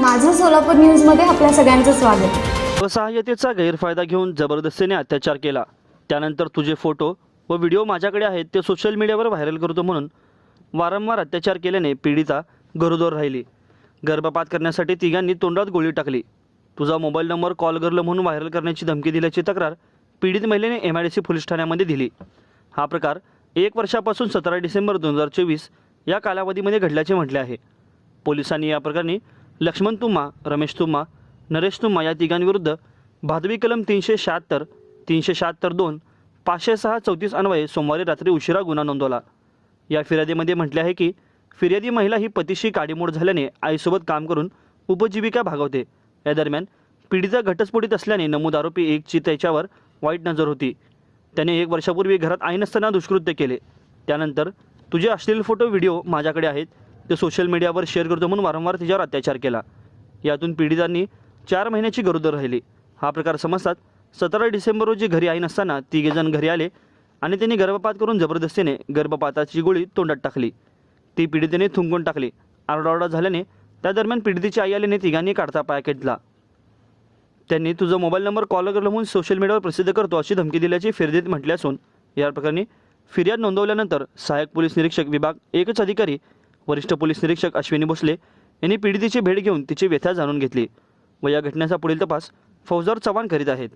माझं सोलापूर न्यूजमध्ये आपल्या सगळ्यांचं स्वागत. असहाय्यतेचा गैरफायदा घेऊन जबरदस्तीने अत्याचार केला. त्यानंतर तुझे फोटो व व्हिडिओ माझ्याकडे आहेत ते सोशल मीडियावर व्हायरल करतो म्हणून वारंवार अत्याचार केल्याने पीडिता गरोदर राहिली. गर्भपात करण्यासाठी तिघांनी तोंडात गोळी टाकली. तुझा मोबाईल नंबर कॉल करलं म्हणून व्हायरल करण्याची धमकी दिल्याची तक्रार पीडित महिलेने M I D C police ठाण्यामध्ये दिली. हा प्रकार एक वर्षापासून सतरा डिसेंबर दोन हजार चोवीस या कालावधीमध्ये घडल्याचे म्हटले आहे. पोलिसांनी या प्रकरणी लक्ष्मण तुम्हा रमेश तुम्हा नरेश तुम्हा या तिघांविरुद्ध भादवी कलम तीनशे शहात्तर तीनशे शहात्तर दोन पाचशे सहा चौतीस अन्वये सोमवारी रात्री उशिरा गुन्हा नोंदवला. या फिर्यादीमध्ये म्हटले आहे की फिर्यादी महिला ही पतीशी काडीमोड झाल्याने आईसोबत काम करून उपजीविका भागवते. या दरम्यान पीडिता घटस्फोटीत असल्याने नमूद आरोपी एकची त्याच्यावर वाईट नजर होती. त्याने एक वर्षापूर्वी घरात आई नसताना दुष्कृत्य केले. त्यानंतर तुझे अश्लील फोटो व्हिडिओ माझ्याकडे आहेत. ते सोशल मीडियावर शेअर करतो म्हणून वारंवार तिच्यावर अत्याचार केला. यातून पीडितांनी चार महिन्याची गरोदर राहिली. हा प्रकार समजतात सतरा डिसेंबर रोजी घरी आई नसताना तिघेजण घरी आले आणि त्यांनी गर्भपात करून जबरदस्तीने गर्भपाताची गोळी तोंडात टाकली. ती पीडितेने थुंकून टाकली. आरडाओरडा झाल्याने त्या दरम्यान पीडितेची आई आल्याने तिघांनी काढता पाय घेतला. त्यांनी तुझा मोबाईल नंबर कॉल करला म्हणून सोशल मीडियावर प्रसिद्ध करतो अशी धमकी दिल्याची फिर्दीत म्हटले असून या प्रकरणी फिर्याद नोंदवल्यानंतर सहाय्यक पोलीस निरीक्षक विभाग एकच अधिकारी वरिष्ठ पोलीस निरीक्षक अश्विनी भोसले यांनी पीडितेची भेट घेऊन तिची व्यथा जाणून घेतली व या घटनेचा पुढील तपास फौजदार चव्हाण करीत आहेत.